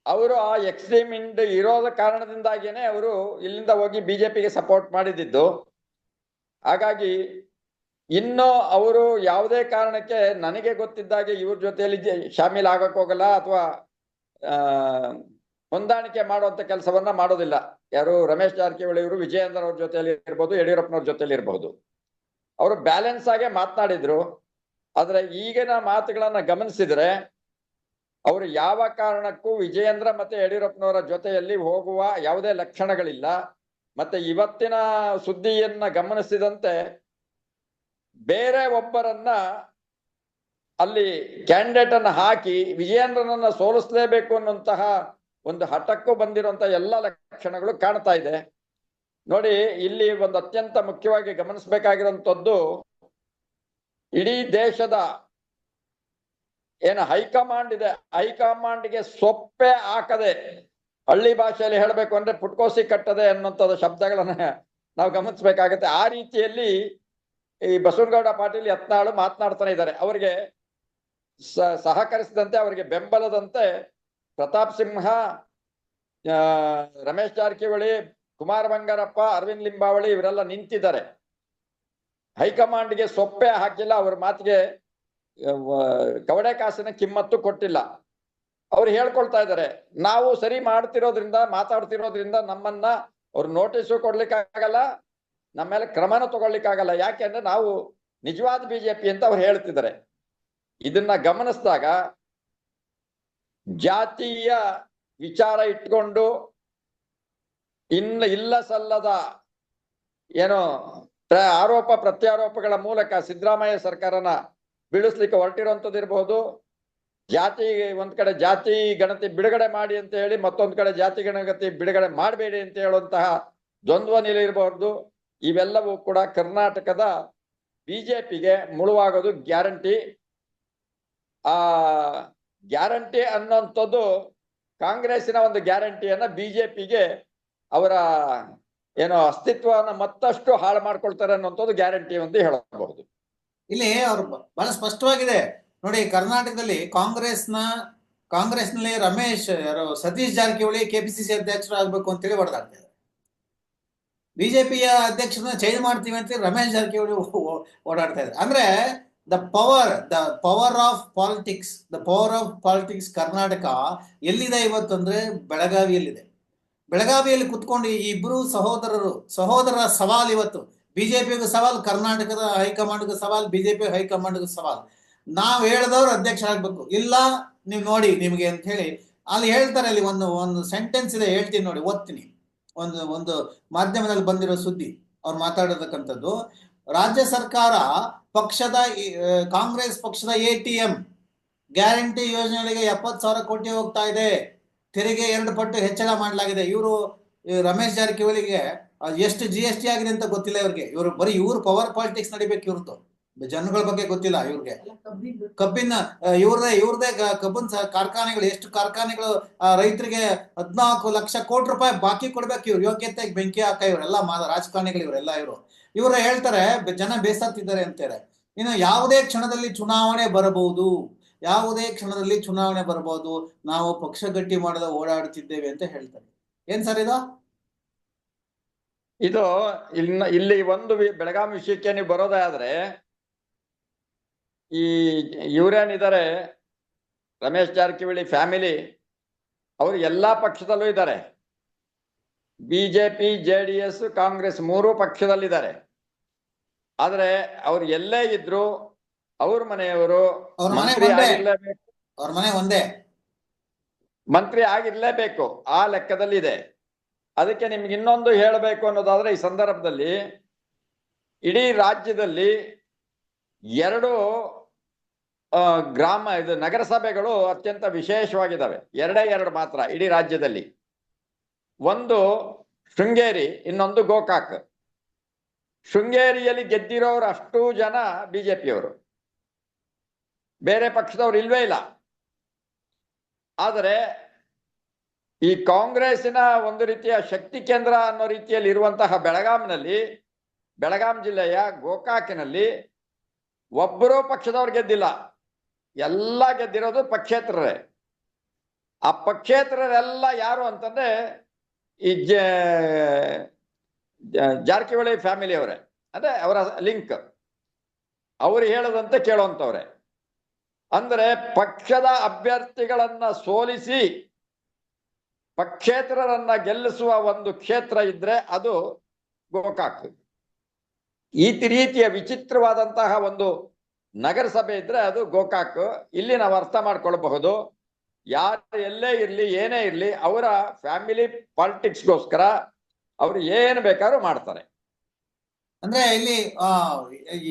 ಅವರು ಆ ಎಕ್ಸ್ಟ್ರೀಮ್ ಇಂಡ್ ಇರೋದ ಕಾರಣದಿಂದಾಗಿಯೇ ಅವರು ಇಲ್ಲಿಂದ ಹೋಗಿ ಬಿಜೆಪಿಗೆ ಸಪೋರ್ಟ್ ಮಾಡಿದ್ದು. ಹಾಗಾಗಿ ಇನ್ನು ಅವರು ಯಾವುದೇ ಕಾರಣಕ್ಕೆ ನನಗೆ ಗೊತ್ತಿದ್ದಾಗೆ ಇವ್ರ ಜೊತೆಯಲ್ಲಿ ಶಾಮೀಲ್ ಆಗಕ್ ಹೋಗಲ್ಲ ಅಥವಾ ಹೊಂದಾಣಿಕೆ ಮಾಡುವಂತ ಕೆಲಸವನ್ನ ಮಾಡೋದಿಲ್ಲ. ಯಾರು ರಮೇಶ್ ಜಾರಕಿಹೊಳಿ ಅವರು ವಿಜಯೇಂದ್ರ ಅವ್ರ ಜೊತೆಯಲ್ಲಿ ಇರ್ಬೋದು, ಯಡಿಯೂರಪ್ಪನವ್ರ ಜೊತೆಯಲ್ಲಿ ಇರಬಹುದು ಅವರು ಬ್ಯಾಲೆನ್ಸ್ ಆಗೇ ಮಾತನಾಡಿದ್ರು. ಆದ್ರೆ ಈಗಿನ ಮಾತುಗಳನ್ನ ಗಮನಿಸಿದ್ರೆ ಅವರು ಯಾವ ಕಾರಣಕ್ಕೂ ವಿಜಯೇಂದ್ರ ಮತ್ತೆ ಯಡಿಯೂರಪ್ಪನವರ ಜೊತೆಯಲ್ಲಿ ಹೋಗುವ ಯಾವುದೇ ಲಕ್ಷಣಗಳಿಲ್ಲ. ಮತ್ತೆ ಇವತ್ತಿನ ಸುದ್ದಿಯನ್ನ ಗಮನಿಸಿದಂತೆ ಬೇರೆ ಒಬ್ಬರನ್ನ ಅಲ್ಲಿ ಕ್ಯಾಂಡಿಡೇಟ್ ಅನ್ನ ಹಾಕಿ ವಿಜಯೇಂದ್ರನನ್ನ ಸೋಲಿಸಲೇಬೇಕು ಅನ್ನುವಂತಹ ಒಂದು ಹಠಕ್ಕೂ ಬಂದಿರುವಂತ ಎಲ್ಲ ಲಕ್ಷಣಗಳು ಕಾಣ್ತಾ ಇದೆ. ನೋಡಿ, ಇಲ್ಲಿ ಒಂದು ಅತ್ಯಂತ ಮುಖ್ಯವಾಗಿ ಗಮನಿಸಬೇಕಾಗಿರುವಂತದ್ದು ಇಡೀ ದೇಶದ ಏನು ಹೈಕಮಾಂಡ್ ಇದೆ, ಹೈಕಮಾಂಡ್ಗೆ ಸೊಪ್ಪೆ ಹಾಕದೆ ಹಳ್ಳಿ ಭಾಷೆಯಲ್ಲಿ ಹೇಳಬೇಕು ಅಂದ್ರೆ ಪುಟ್ಕೋಸಿ ಕಟ್ಟದೆ ಅನ್ನುವಂಥದ್ದು ಶಬ್ದಗಳನ್ನ ನಾವು ಗಮನಿಸಬೇಕಾಗತ್ತೆ. ಆ ರೀತಿಯಲ್ಲಿ ಈ ಬಸವನಗೌಡ ಪಾಟೀಲ್ ಯತ್ನಾಳು ಮಾತನಾಡ್ತಾನೆ ಇದ್ದಾರೆ. ಅವರಿಗೆ ಸಹಕರಿಸಿದಂತೆ, ಅವರಿಗೆ ಬೆಂಬಲದಂತೆ ಪ್ರತಾಪ್ ಸಿಂಹ ರಮೇಶ್ ಜಾರಕಿಹೊಳಿ, ಕುಮಾರ್ ಬಂಗಾರಪ್ಪ, ಅರವಿಂದ್ ಲಿಂಬಾವಳಿ ಇವರೆಲ್ಲ ನಿಂತಿದ್ದಾರೆ. ಹೈಕಮಾಂಡ್ಗೆ ಸೊಪ್ಪೆ ಹಾಕಿಲ್ಲ, ಅವ್ರ ಮಾತಿಗೆ ಕವಡೆ ಕಾಸಿನ ಕಿಮ್ಮತ್ತು ಕೊಟ್ಟಿಲ್ಲ. ಅವ್ರು ಹೇಳ್ಕೊಳ್ತಾ ಇದ್ದಾರೆ, ನಾವು ಸರಿ ಮಾಡ್ತಿರೋದ್ರಿಂದ, ಮಾತಾಡ್ತಿರೋದ್ರಿಂದ ನಮ್ಮನ್ನ ಅವ್ರು ನೋಟಿಸು ಕೊಡ್ಲಿಕ್ಕಾಗಲ್ಲ, ನಮ್ಮ ಮೇಲೆ ಕ್ರಮನ ತಗೊಳ್ಲಿಕ್ಕಾಗಲ್ಲ ಯಾಕೆಂದ್ರೆ ನಾವು ನಿಜವಾದ ಬಿಜೆಪಿ ಅಂತ ಅವ್ರು ಹೇಳ್ತಿದ್ದಾರೆ. ಇದನ್ನ ಗಮನಿಸಿದಾಗ ಜಾತಿಯ ವಿಚಾರ ಇಟ್ಕೊಂಡು ಇನ್ನ ಇಲ್ಲ ಸಲ್ಲದ ಏನು ಆರೋಪ, ಪ್ರತ್ಯಾರೋಪಗಳ ಮೂಲಕ ಸಿದ್ದರಾಮಯ್ಯ ಸರ್ಕಾರನ ಬೀಳಿಸ್ಲಿಕ್ಕೆ ಹೊರಟಿರುವಂತದ್ದು ಇರಬಹುದು ಜಾತಿ, ಒಂದ್ ಕಡೆ ಜಾತಿ ಗಣತಿ ಬಿಡುಗಡೆ ಮಾಡಿ ಅಂತ ಹೇಳಿ ಮತ್ತೊಂದ್ ಕಡೆ ಜಾತಿ ಗಣಗತಿ ಬಿಡುಗಡೆ ಮಾಡಬೇಡಿ ಅಂತ ಹೇಳುವಂತಹ ದ್ವಂದ್ವ ನಿಲೆ ಇರಬಹುದು ಇವೆಲ್ಲವೂ ಕೂಡ ಕರ್ನಾಟಕದ ಬಿಜೆಪಿಗೆ ಮುಳುವಾಗೋದು ಗ್ಯಾರಂಟಿ. ಆ ಗ್ಯಾರಂಟಿ ಅನ್ನೋಂಥದ್ದು ಕಾಂಗ್ರೆಸ್ಸಿನ ಒಂದು ಗ್ಯಾರಂಟಿಯನ್ನ ಬಿಜೆಪಿಗೆ ಅವರ ಏನೋ ಅಸ್ತಿತ್ವವನ್ನು ಮತ್ತಷ್ಟು ಹಾಳು ಮಾಡ್ಕೊಳ್ತಾರೆ ಅನ್ನೋಂಥದ್ದು ಗ್ಯಾರಂಟಿ ಅಂತ ಹೇಳಬಹುದು. ಇಲ್ಲಿ ಅವ್ರು ಬಹಳ ಸ್ಪಷ್ಟವಾಗಿದೆ. ನೋಡಿ, ಕರ್ನಾಟಕದಲ್ಲಿ ಕಾಂಗ್ರೆಸ್ನ, ಕಾಂಗ್ರೆಸ್ನಲ್ಲಿ ರಮೇಶ್, ಯಾರು, ಸತೀಶ್ ಜಾರಕಿಹೊಳಿ ಕೆಪಿಸಿಸಿ ಅಧ್ಯಕ್ಷರು ಆಗ್ಬೇಕು ಅಂತೇಳಿ ಹೊಡೆದಾಡ್ತಾ ಇದ್ದಾರೆ. ಬಿಜೆಪಿಯ ಅಧ್ಯಕ್ಷರನ್ನ ಚೇಂಜ್ ಮಾಡ್ತೀವಿ ಅಂತ ರಮೇಶ್ ಜಾರಕಿಹೊಳಿ ಓಡಾಡ್ತಾ ಇದ್ದಾರೆ. ಅಂದ್ರೆ, the power the power of politics, the power of politics Karnataka ಎಲ್ಲಿದೆ ಇವತ್ತು ಅಂದ್ರೆ ಬೆಳಗಾವಿಯಲ್ಲಿದೆ. ಬೆಳಗಾವಿಯಲ್ಲಿ ಕುತ್ಕೊಂಡು ಈ ಇಬ್ರು ಸಹೋದರರು, ಸಹೋದರರ ಸವಾಲ್ ಇವತ್ತು. ಬಿಜೆಪಿಗೂ ಸವಾಲ್, ಕರ್ನಾಟಕದ ಹೈಕಮಾಂಡ್ಗೂ ಸವಾಲ್, ಬಿಜೆಪಿ ಹೈಕಮಾಂಡ್ಗೂ ಸವಾಲ್. ನಾವು ಹೇಳ್ದವ್ರು ಅಧ್ಯಕ್ಷರಾಗ್ಬೇಕು ಇಲ್ಲ, ನೀವು ನೋಡಿ ನಿಮಗೆ ಅಂತ ಹೇಳಿ. ಅಲ್ಲಿ ಹೇಳ್ತಾರೆ, ಅಲ್ಲಿ ಒಂದು ಒಂದು ಸೆಂಟೆನ್ಸ್ ಇದೆ, ಹೇಳ್ತೀನಿ ನೋಡಿ, ಓದ್ತೀನಿ. ಒಂದು ಒಂದು ಮಾಧ್ಯಮದಲ್ಲಿ ಬಂದಿರೋ ಸುದ್ದಿ, ಅವ್ರು ಮಾತಾಡತಕ್ಕಂಥದ್ದು. ರಾಜ್ಯ ಸರ್ಕಾರ ಪಕ್ಷದ ಕಾಂಗ್ರೆಸ್ ಪಕ್ಷದ ಎ ಟಿ ಎಂ ಗ್ಯಾರಂಟಿ ಯೋಜನೆಗಳಿಗೆ ಎಪ್ಪತ್ತು ಸಾವಿರ ಕೋಟಿ ಹೋಗ್ತಾ ಇದೆ. ತೆರಿಗೆ ಎರಡು ಪಟ್ಟು ಹೆಚ್ಚಳ ಮಾಡಲಾಗಿದೆ. ಇವರು ರಮೇಶ್ ಜಾರಕಿಹೊಳಿಗೆ ಎಷ್ಟು ಜಿ ಎಸ್ ಟಿ ಆಗಿದೆ ಅಂತ ಗೊತ್ತಿಲ್ಲ ಇವ್ರಿಗೆ. ಇವರು ಬರೀ ಇವ್ರ ಪವರ್ ಪಾಲಿಟಿಕ್ಸ್ ನಡಿಬೇಕು ಇವ್ರದ್ದು ಜನಗಳ ಬಗ್ಗೆ ಗೊತ್ತಿಲ್ಲ ಇವ್ರಿಗೆ. ಕಬ್ಬಿನ ಇವ್ರದೇ ಇವ್ರದೇ ಕಬ್ಬನ್ ಕಾರ್ಖಾನೆಗಳು ಎಷ್ಟು ಕಾರ್ಖಾನೆಗಳು ರೈತರಿಗೆ ಹದ್ನಾಲ್ಕು ಲಕ್ಷ ಕೋಟಿ ರೂಪಾಯಿ ಬಾಕಿ ಕೊಡ್ಬೇಕು ಇವ್ರು. ಯೋಗ್ಯತೆಗೆ ಬೆಂಕಿ ಹಾಕ ಇವರೆಲ್ಲ ಮಾ ರಾಜಕಾರಣಿಗಳು ಇವರೆಲ್ಲ ಇವರು. ಇವರು ಹೇಳ್ತಾರೆ ಜನ ಬೇಸತ್ತಿದ್ದಾರೆ ಅಂತಾರೆ. ಇನ್ನು ಯಾವುದೇ ಕ್ಷಣದಲ್ಲಿ ಚುನಾವಣೆ ಬರಬಹುದು. ಯಾವುದೇ ಕ್ಷಣದಲ್ಲಿ ಚುನಾವಣೆ ಬರಬಹುದು. ನಾವು ಪಕ್ಷ ಗಟ್ಟಿ ಮಾಡದ ಓಡಾಡುತ್ತಿದ್ದೇವೆ ಅಂತ ಹೇಳ್ತಾರೆ. ಏನ್ ಸರ್ ಇದು? ಇದು ಇನ್ನ ಇಲ್ಲಿ ಒಂದು ಬೆಳಗಾಂ ಬೆಳಗಾವಿ ವಿಷಯಕ್ಕೆ ನೀವು ಬರೋದಾದ್ರೆ ಈ ಇವ್ರೇನಿದ್ದಾರೆ ರಮೇಶ್ ಜಾರಕಿಹೊಳಿ ಫ್ಯಾಮಿಲಿ ಅವರು ಎಲ್ಲಾ ಪಕ್ಷದಲ್ಲೂ ಇದ್ದಾರೆ BJP J D S Congress ಮೂರು ಪಕ್ಷದಲ್ಲಿದ್ದಾರೆ. ಆದ್ರೆ ಅವ್ರು ಎಲ್ಲೇ ಇದ್ರು ಅವ್ರ ಮನೆಯವರು ಅವ್ರ ಮನೆ ಮಂತ್ರಿ ಆಗಿರ್ಲೇಬೇಕು. ಆ ಲೆಕ್ಕದಲ್ಲಿ ಒಂದೇ ಮಂತ್ರಿ ಆಗಿರ್ಲೇಬೇಕು ಆ ಲೆಕ್ಕದಲ್ಲಿದೆ ಅದಕ್ಕೆ ನಿಮ್ಗೆ ಇನ್ನೊಂದು ಹೇಳಬೇಕು ಅನ್ನೋದಾದ್ರೆ ಈ ಸಂದರ್ಭದಲ್ಲಿ ಇಡೀ ರಾಜ್ಯದಲ್ಲಿ ಎರಡು ಗ್ರಾಮ, ಇದು ನಗರಸಭೆಗಳು ಅತ್ಯಂತ ವಿಶೇಷವಾಗಿದ್ದಾವೆ. ಎರಡೇ ಎರಡು ಮಾತ್ರ ಇಡೀ ರಾಜ್ಯದಲ್ಲಿ. ಒಂದು ಶೃಂಗೇರಿ, ಇನ್ನೊಂದು ಗೋಕಾಕ್. ಶೃಂಗೇರಿಯಲ್ಲಿ ಗೆದ್ದಿರೋರು ಅಷ್ಟು ಜನ ಬಿಜೆಪಿಯವರು. ಬೇರೆ ಪಕ್ಷದವ್ರು ಇಲ್ವೇ ಇಲ್ಲ. ಆದರೆ ಈ ಕಾಂಗ್ರೆಸ್ಸಿನ ಒಂದು ರೀತಿಯ ಶಕ್ತಿ ಕೇಂದ್ರ ಅನ್ನೋ ರೀತಿಯಲ್ಲಿ ಇರುವಂತಹ ಬೆಳಗಾಂನಲ್ಲಿ, ಬೆಳಗಾಂ ಜಿಲ್ಲೆಯ ಗೋಕಾಕಿನಲ್ಲಿ ಒಬ್ಬರೂ ಪಕ್ಷದವ್ರು ಗೆದ್ದಿಲ್ಲ. ಎಲ್ಲ ಗೆದ್ದಿರೋದು ಪಕ್ಷೇತರರೇ. ಆ ಪಕ್ಷೇತರರೆಲ್ಲ ಯಾರು ಅಂತಂದ್ರೆ ಈ ಜಾರಕಿಹೊಳಿ ಫ್ಯಾಮಿಲಿ ಅವರೇ. ಅಂದ್ರೆ ಅವರ ಲಿಂಕ್ ಅವ್ರು ಹೇಳದಂತೆ ಕೇಳುವಂತವ್ರೆ ಅಂದ್ರೆ ಪಕ್ಷದ ಅಭ್ಯರ್ಥಿಗಳನ್ನ ಸೋಲಿಸಿ ಪಕ್ಷೇತರರನ್ನ ಗೆಲ್ಲಿಸುವ ಒಂದು ಕ್ಷೇತ್ರ ಇದ್ರೆ ಅದು ಗೋಕಾಕ್. ಈ ರೀತಿಯ ವಿಚಿತ್ರವಾದಂತಹ ಒಂದು ನಗರಸಭೆ ಇದ್ರೆ ಅದು ಗೋಕಾಕ್. ಇಲ್ಲಿ ನಾವು ಅರ್ಥ ಮಾಡ್ಕೊಳ್ಬಹುದು. ಯಾರು ಎಲ್ಲೇ ಇರ್ಲಿ, ಏನೇ ಇರ್ಲಿ, ಅವರ ಫ್ಯಾಮಿಲಿ ಪಾಲಿಟಿಕ್ಸ್ಗೋಸ್ಕರ ಅವ್ರು ಏನು ಬೇಕಾದ್ರೂ ಮಾಡ್ತಾರೆ. ಅಂದ್ರೆ ಇಲ್ಲಿ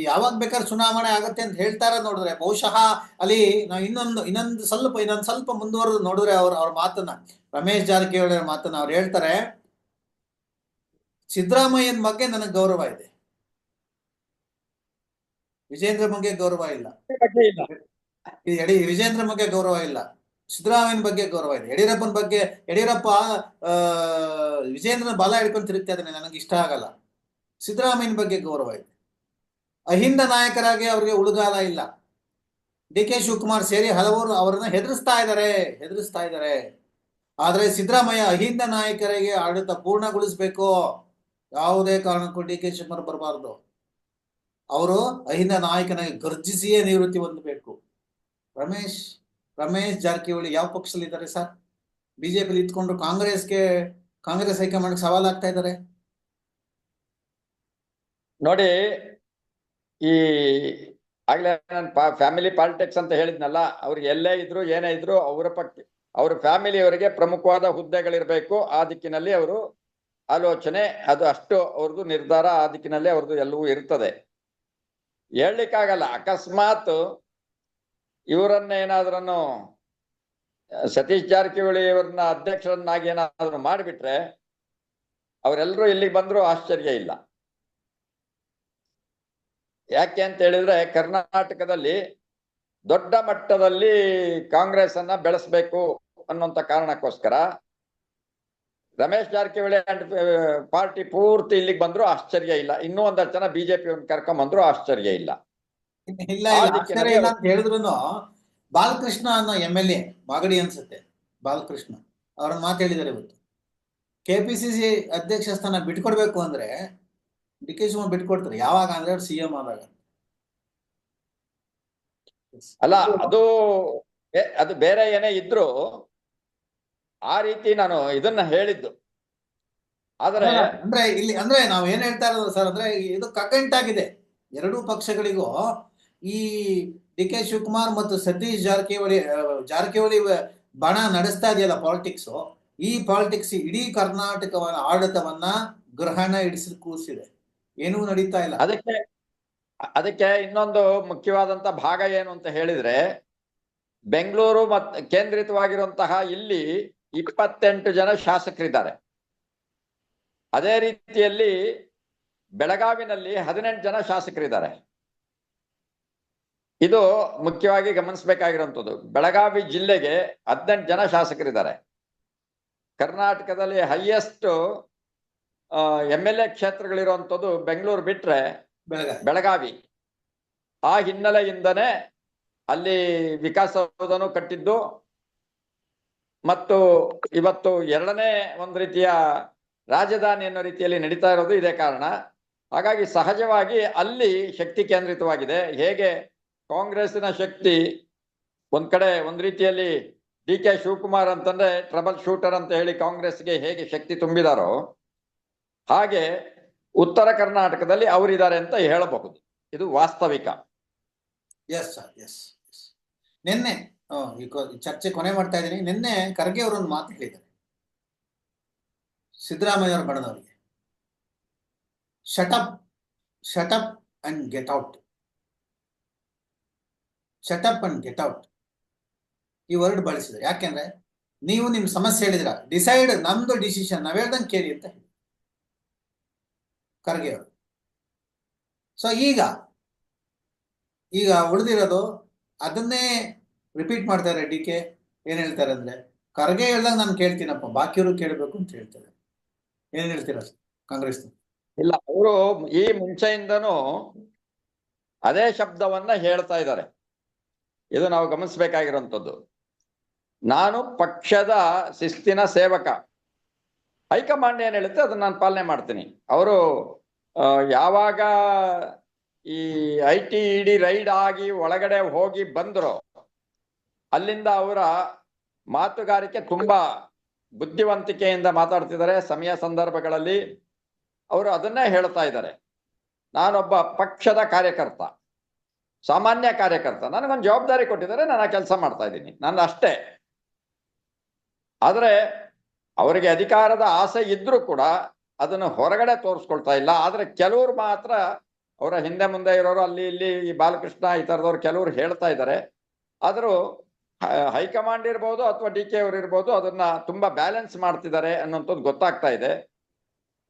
ಯಾವಾಗ ಬೇಕಾದ್ರೆ ಚುನಾವಣೆ ಆಗುತ್ತೆ ಅಂತ ಹೇಳ್ತಾರೆ ನೋಡಿದ್ರೆ, ಬಹುಶಃ ಅಲ್ಲಿ ಇನ್ನೊಂದು ಇನ್ನೊಂದು ಸ್ವಲ್ಪ ಇನ್ನೊಂದು ಸ್ವಲ್ಪ ಮುಂದುವರೆದು ನೋಡಿದ್ರೆ ಅವ್ರ ಅವ್ರ ಮಾತನ್ನ, ರಮೇಶ್ ಜಾರಕಿಹೊಳಿ ಅವ್ರ ಮಾತನ್ನ ಅವ್ರು ಹೇಳ್ತಾರೆ, ಸಿದ್ದರಾಮಯ್ಯನ ಬಗ್ಗೆ ನನಗೆ ಗೌರವ ಇದೆ. ವಿಜೇಂದ್ರ ಬಗ್ಗೆ ಗೌರವ ಇಲ್ಲ. ಎಡಿ ವಿಜೇಂದ್ರ ಬಗ್ಗೆ ಗೌರವ ಇಲ್ಲ. ಸಿದ್ದರಾಮಯ್ಯನ ಬಗ್ಗೆ ಗೌರವ ಇದೆ. ಯಡಿಯೂರಪ್ಪನ ಬಗ್ಗೆ, ಯಡಿಯೂರಪ್ಪ, ಆ, ವಿಜೇಂದ್ರನ ಬಲ ಹಿಡ್ಕೊಂಡು ತಿರುಗ್ತಾ ಇದ್ದಾನೆ, ನನಗೆ ಇಷ್ಟ ಆಗಲ್ಲ. ಸಿದ್ದರಾಮಯ್ಯನ ಬಗ್ಗೆ ಗೌರವ ಇದೆ. ಅಹಿಂದ ನಾಯಕರಾಗಿ ಅವರಿಗೆ ಉಳುಗಾಲ ಇಲ್ಲ. ಡಿ ಕೆ ಶಿವಕುಮಾರ್ ಸೇರಿ ಹಲವರು ಅವರನ್ನ ಹೆದರಿಸ್ತಾ ಇದ್ದಾರೆ ಹೆದರಿಸ್ತಾ ಇದ್ದಾರೆ. ಆದರೆ ಸಿದ್ದರಾಮಯ್ಯ ಅಹಿಂದ ನಾಯಕರಿಗೆ ಆಡಳಿತ ಪೂರ್ಣಗೊಳಿಸಬೇಕು. ಯಾವುದೇ ಕಾರಣಕ್ಕೂ ಡಿ ಕೆ ಶಿವಕುಮಾರ್ ಬರಬಾರ್ದು. ಅವರು ಅಹಿಂದ ನಾಯಕನಾಗಿ ಗರ್ಜಿಸಿಯೇ ನಿವೃತ್ತಿ ಹೊಂದಬೇಕು. ರಮೇಶ್ ರಮೇಶ್ ಜಾರಕಿಹೊಳಿ ಯಾವ ಪಕ್ಷದಲ್ಲಿ ಇದ್ದಾರೆ ಸರ್? ಬಿಜೆಪಿಲಿ ಇದ್ಕೊಂಡು ಕಾಂಗ್ರೆಸ್ಗೆ, ಕಾಂಗ್ರೆಸ್ ಹೈಕಮಾಂಡ್ ಸವಾಲ್ ಆಗ್ತಾ ಇದ್ದಾರೆ. ನೋಡಿ, ಈ ಆಗ್ಲೇ ನಾನು ಫ್ಯಾಮಿಲಿ ಪಾಲಿಟಿಕ್ಸ್ ಅಂತ ಹೇಳಿದ್ನಲ್ಲ ಅವ್ರಿಗೆ ಎಲ್ಲೇ ಇದ್ರು, ಏನೇ ಇದ್ರು, ಅವರ ಪಕ್ಕ ಅವ್ರ ಫ್ಯಾಮಿಲಿಯವರಿಗೆ ಪ್ರಮುಖವಾದ ಹುದ್ದೆಗಳಿರ್ಬೇಕು. ಆ ದಿಕ್ಕಿನಲ್ಲಿ ಅವರು ಆಲೋಚನೆ, ಅದು ಅಷ್ಟು ಅವ್ರದ್ದು ನಿರ್ಧಾರ, ಆ ದಿಕ್ಕಿನಲ್ಲಿ ಅವ್ರದ್ದು ಎಲ್ಲವೂ ಇರ್ತದೆ. ಹೇಳಲಿಕ್ಕಾಗಲ್ಲ, ಅಕಸ್ಮಾತ್ ಇವರನ್ನ ಇವರನ್ನೇನಾದ್ರೂ ಸತೀಶ್ ಜಾರಕಿಹೊಳಿ ಇವ್ರನ್ನ ಅಧ್ಯಕ್ಷರನ್ನಾಗಿ ಏನಾದ್ರು ಮಾಡಿಬಿಟ್ರೆ, ಅವರೆಲ್ಲರೂ ಇಲ್ಲಿಗೆ ಬಂದ್ರು ಆಶ್ಚರ್ಯ ಇಲ್ಲ. ಯಾಕೆ ಅಂತ ಹೇಳಿದ್ರೆ ಕರ್ನಾಟಕದಲ್ಲಿ ದೊಡ್ಡ ಮಟ್ಟದಲ್ಲಿ ಕಾಂಗ್ರೆಸ್ ಅನ್ನ ಬೆಳೆಸಬೇಕು ಅನ್ನುವಂತ ಕಾರಣಕ್ಕೋಸ್ಕರ ರಮೇಶ್ ಜಾರಕಿಹೊಳಿ ಅಂಡ್ ಪಾರ್ಟಿ ಪೂರ್ತಿ ಇಲ್ಲಿಗೆ ಬಂದ್ರು ಆಶ್ಚರ್ಯ ಇಲ್ಲ. ಇನ್ನೂ ಒಂದ್ ಜನ ಬಿಜೆಪಿ ಕರ್ಕೊಂಡ್ ಬಂದ್ರು ಆಶ್ಚರ್ಯ ಇಲ್ಲ. ಹೇಳಿದ್ರು ಬಾಲಕೃಷ್ಣ ಅನ್ನೋ ಎಂ ಎಲ್ ಎ ಮಾಗಡಿ ಅನ್ಸುತ್ತೆ ಬಾಲಕೃಷ್ಣ. ಅವ್ರನ್ನ ಮಾತು ಹೇಳಿದಾರೆ ಇವತ್ತು. ಕೆಪಿಸಿಸಿ ಅಧ್ಯಕ್ಷ ಸ್ಥಾನ ಬಿಟ್ಕೊಡ್ಬೇಕು ಅಂದ್ರೆ ಡಿ ಕೆ ಶಿವಕುಮಾರ್ ಬಿಟ್ಕೊಡ್ತಾರೆ ಯಾವಾಗ ಅಂದ್ರೆ ಅವ್ರು ಸಿ ಎಂ ಆದಾಗ. ಅಲ್ಲ ಅದು ಅದು ಬೇರೆ ಏನೇ ಇದ್ರು ಆ ರೀತಿ ನಾನು ಇದನ್ನ ಹೇಳಿದ್ದು. ಆದ್ರೆ ಅಂದ್ರೆ ಇಲ್ಲಿ ಅಂದ್ರೆ ನಾವ್ ಏನ್ ಹೇಳ್ತಾ ಇರೋದು ಸರ್ ಅಂದ್ರೆ ಇದು ಕಗ್ಗಂಟಾಗಿದೆ. ಎರಡೂ ಪಕ್ಷಗಳಿಗೂ ಈ ಡಿ ಕೆ ಶಿವಕುಮಾರ್ ಮತ್ತು ಸತೀಶ್ ಜಾರಕಿಹೊಳಿ ಜಾರಕಿಹೊಳಿ ಬಣ ನಡೆಸ್ತಾ ಇದೆಯಲ್ಲ ಪಾಲಿಟಿಕ್ಸ್ ಈ ಪಾಲಿಟಿಕ್ಸ್ ಇಡೀ ಕರ್ನಾಟಕವನ್ನ ಆಡಳಿತವನ್ನ ಗ್ರಹಣ ಇಡಿಸಿ ಕೂರಿಸಿದೆ. ಏನೂ ನಡೀತಾ ಇಲ್ಲ. ಅದಕ್ಕೆ ಅದಕ್ಕೆ ಇನ್ನೊಂದು ಮುಖ್ಯವಾದಂತ ಭಾಗ ಏನು ಅಂತ ಹೇಳಿದ್ರೆ, ಬೆಂಗಳೂರು ಮತ್, ಕೇಂದ್ರಿತವಾಗಿರುವಂತಹ ಇಲ್ಲಿ ಇಪ್ಪತ್ತೆಂಟು ಜನ ಶಾಸಕರಿದ್ದಾರೆ. ಅದೇ ರೀತಿಯಲ್ಲಿ ಬೆಳಗಾವಿನಲ್ಲಿ ಹದಿನೆಂಟು ಜನ ಶಾಸಕರಿದ್ದಾರೆ. ಇದು ಮುಖ್ಯವಾಗಿ ಗಮನಿಸಬೇಕಾಗಿರುವಂಥದ್ದು. ಬೆಳಗಾವಿ ಜಿಲ್ಲೆಗೆ ಹದಿನೆಂಟು ಜನ ಶಾಸಕರಿದ್ದಾರೆ. ಕರ್ನಾಟಕದಲ್ಲಿ ಹೈಯೆಸ್ಟ್ ಎಂ ಎಲ್ ಎ ಕ್ಷೇತ್ರಗಳಿರುವಂಥದ್ದು ಬೆಂಗಳೂರು ಬಿಟ್ರೆ ಬೆಳಗಾವಿ. ಬೆಳಗಾವಿ. ಆ ಹಿನ್ನೆಲೆಯಿಂದನೇ ಅಲ್ಲಿ ವಿಕಾಸಸೌಧನು ಕಟ್ಟಿದ್ದು. ಮತ್ತು ಇವತ್ತು ಎರಡನೇ ಒಂದು ರೀತಿಯ ರಾಜಧಾನಿ ಅನ್ನೋ ರೀತಿಯಲ್ಲಿ ನಡೀತಾ ಇರೋದು ಇದೇ ಕಾರಣ. ಹಾಗಾಗಿ ಸಹಜವಾಗಿ ಅಲ್ಲಿ ಶಕ್ತಿ ಕೇಂದ್ರಿತವಾಗಿದೆ. ಹೇಗೆ ಕಾಂಗ್ರೆಸ್ಸಿನ ಶಕ್ತಿ ಒಂದ್ ಕಡೆ ಒಂದ್ ರೀತಿಯಲ್ಲಿ ಡಿ ಕೆ ಶಿವಕುಮಾರ್ ಅಂತಂದ್ರೆ ಟ್ರಬಲ್ ಶೂಟರ್ ಅಂತ ಹೇಳಿ ಕಾಂಗ್ರೆಸ್ಗೆ ಹೇಗೆ ಶಕ್ತಿ ತುಂಬಿದಾರೋ ಹಾಗೆ ಉತ್ತರ ಕರ್ನಾಟಕದಲ್ಲಿ ಅವರಿದ್ದಾರೆ ಅಂತ ಹೇಳಬಹುದು. ಇದು ವಾಸ್ತವಿಕ. ಎಸ್ ಸರ್ ಎಸ್ ನಿನ್ನೆ ಚರ್ಚೆ ಕೊನೆ ಮಾಡ್ತಾ ಇದ್ದೀನಿ. ನಿನ್ನೆ ಖರ್ಗೆ ಅವರು ಒಂದು ಮಾತು ಹೇಳಿದ್ದಾರೆ. ಸಿದ್ದರಾಮಯ್ಯ ಅವರು ಬಣದವರಿಗೆ shut up shut up and get out shut up and get out ಈ ವರ್ಡ್ ಬಳಸಿದ್ರೆ ಯಾಕೆಂದ್ರೆ, ನೀವು ನಿಮ್ ಸಮಸ್ಯೆ ಹೇಳಿದ್ರ. ಡಿಸೈಡ್ ನಮ್ದು ಡಿಸಿಷನ್ ನಾವ್ ಹೇಳ್ದಂಗೆ ಕೇಳಿ ಅಂತ ಹೇಳಿ. ಖರ್ಗೆ ಅವರು ಸೊ ಈಗ ಈಗ ಉಳಿದಿರೋದು ಅದನ್ನೇ ರಿಪೀಟ್ ಮಾಡ್ತಾರೆ ಡಿ ಕೆ ಏನ್ ಹೇಳ್ತಾರೆ ಅಂದ್ರೆ ಖರ್ಗೆ ಹೇಳ್ದಾಗ ನಾನು ಕೇಳ್ತೀನಪ್ಪ, ಬಾಕಿಯವರು ಕೇಳಬೇಕು ಅಂತ ಹೇಳ್ತಾರೆ. ಏನ್ ಹೇಳ್ತೀರಾ ಕಾಂಗ್ರೆಸ್ ಇಲ್ಲ, ಅವರು ಈ ಮುಂಚೆಯಿಂದನೂ ಅದೇ ಶಬ್ದವನ್ನ ಹೇಳ್ತಾ ಇದ್ದಾರೆ. ಇದು ನಾವು ಗಮನಿಸಬೇಕಾಗಿರುವಂಥದ್ದು ನಾನು ಪಕ್ಷದ ಶಿಸ್ತಿನ ಸೇವಕ. ಹೈಕಮಾಂಡ್ ಏನ್ ಹೇಳುತ್ತೆ ಅದನ್ನ ನಾನು ಪಾಲನೆ ಮಾಡ್ತೀನಿ. ಅವರು ಯಾವಾಗ ಈ ಐ ಟಿ ಇಡಿ ರೈಡ್ ಆಗಿ ಒಳಗಡೆ ಹೋಗಿ ಬಂದ್ರು, ಅಲ್ಲಿಂದ ಅವರ ಮಾತುಗಾರಿಕೆ ತುಂಬಾ ಬುದ್ಧಿವಂತಿಕೆಯಿಂದ ಮಾತಾಡ್ತಿದ್ದಾರೆ. ಸಮಯ ಸಂದರ್ಭಗಳಲ್ಲಿ ಅವರು ಅದನ್ನೇ ಹೇಳ್ತಾ ಇದ್ದಾರೆ. ನಾನೊಬ್ಬ ಪಕ್ಷದ ಕಾರ್ಯಕರ್ತ, ಸಾಮಾನ್ಯ ಕಾರ್ಯಕರ್ತ. ನನಗೊಂದು ಜವಾಬ್ದಾರಿ ಕೊಟ್ಟಿದ್ದಾರೆ, ನಾನು ಆ ಕೆಲಸ ಮಾಡ್ತಾ ಇದ್ದೀನಿ. ನಾನು ಅಷ್ಟೇ. ಆದ್ರೆ ಅವರಿಗೆ ಅಧಿಕಾರದ ಆಸೆ ಇದ್ರೂ ಕೂಡ ಅದನ್ನು ಹೊರಗಡೆ ತೋರಿಸ್ಕೊಳ್ತಾ ಇಲ್ಲ. ಆದರೆ ಕೆಲವರು ಮಾತ್ರ ಅವರ ಹಿಂದೆ ಮುಂದೆ ಇರೋರು, ಅಲ್ಲಿ ಇಲ್ಲಿ ಈ ಬಾಲಕೃಷ್ಣ ಈ ಥರದವ್ರು ಕೆಲವರು ಹೇಳ್ತಾ ಇದ್ದಾರೆ. ಆದರೂ ಹೈಕಮಾಂಡ್ ಇರ್ಬೋದು ಅಥವಾ ಡಿ ಕೆ ಅವರು ಇರ್ಬೋದು ಅದನ್ನ ತುಂಬಾ ಬ್ಯಾಲೆನ್ಸ್ ಮಾಡ್ತಿದ್ದಾರೆ ಅನ್ನೋಂಥದ್ದು ಗೊತ್ತಾಗ್ತಾ ಇದೆ.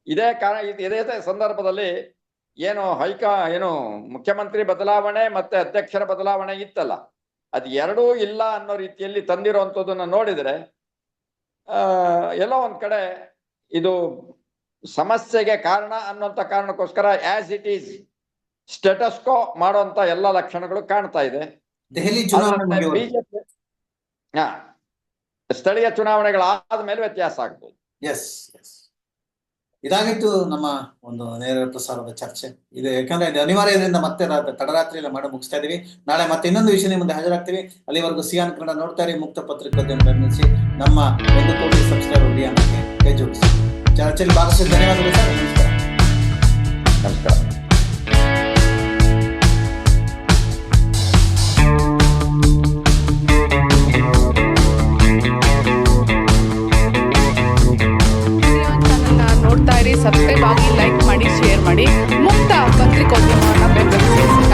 ಇದೇ ಕಾರಣ, ಇದ್- ಸಂದರ್ಭದಲ್ಲಿ ಏನು ಹೈಕ, ಏನು ಮುಖ್ಯಮಂತ್ರಿ ಬದಲಾವಣೆ ಮತ್ತೆ ಅಧ್ಯಕ್ಷರ ಬದಲಾವಣೆ ಇತ್ತಲ್ಲ. ಅದು ಎರಡೂ ಇಲ್ಲ ಅನ್ನೋ ರೀತಿಯಲ್ಲಿ ತಂದಿರುವಂಥದ್ದನ್ನ ನೋಡಿದ್ರೆ ಎಲ್ಲೋ ಒಂದ್ ಕಡೆ ಇದು ಸಮಸ್ಯೆಗೆ ಕಾರಣ ಅನ್ನೋಂಥ ಕಾರಣಕ್ಕೋಸ್ಕರ ಆಸ್ ಇಟ್ ಈಸ್ ಸ್ಟೇಟಸ್ಕೋ ಮಾಡುವಂತ ಎಲ್ಲ ಲಕ್ಷಣಗಳು ಕಾಣ್ತಾ ಇದೆ. ಬಿಜೆಪಿ ಹಾ ಸ್ಥಳೀಯ ಚುನಾವಣೆಗಳಾದ ಮೇಲೆ ವ್ಯತ್ಯಾಸ ಆಗ್ಬೋದು. ಇದಾಗಿತ್ತು ನಮ್ಮ ಒಂದು ನೇರ ಪ್ರಸಾರದ ಚರ್ಚೆ ಇದು. ಯಾಕಂದ್ರೆ ಇದು ಅನಿವಾರ್ಯದಿಂದ ಮತ್ತೆ ತಡರಾತ್ರಿ ತಡರಾತ್ರಿಯಲ್ಲಿ ಮಾಡಿ ಮುಗಿಸ್ತಾ ಇದೀವಿ. ನಾಳೆ ಮತ್ತೆ ಇನ್ನೊಂದು ವಿಷಯ ಮುಂದೆ ಹಾಜರಾಗ್ತೀವಿ. ಅಲ್ಲಿವರೆಗೂ ಸಿಯಾನ್ ಕನ್ನಡ ನೋಡ್ತಾ ಇರಿ, ಮುಕ್ತ ಪತ್ರಿಕೋದ್ಯಮ ಬೆಂಬಲಿಸಿ, ನಮ್ಮ ಒಂದು ಕೋಟಿ ಸಬ್ಸ್ಕ್ರೈಬರ್ ಅಭಿಯಾನಕ್ಕೆ ಕೈ ಜೋಡಿಸಿ. ಚರ್ಚೆಯಲ್ಲಿ ಭಾಗವಹಿಸಿದ ಧನ್ಯವಾದಗಳು ಸರ್. ನಮಸ್ಕಾರ. ನಮಸ್ಕಾರ.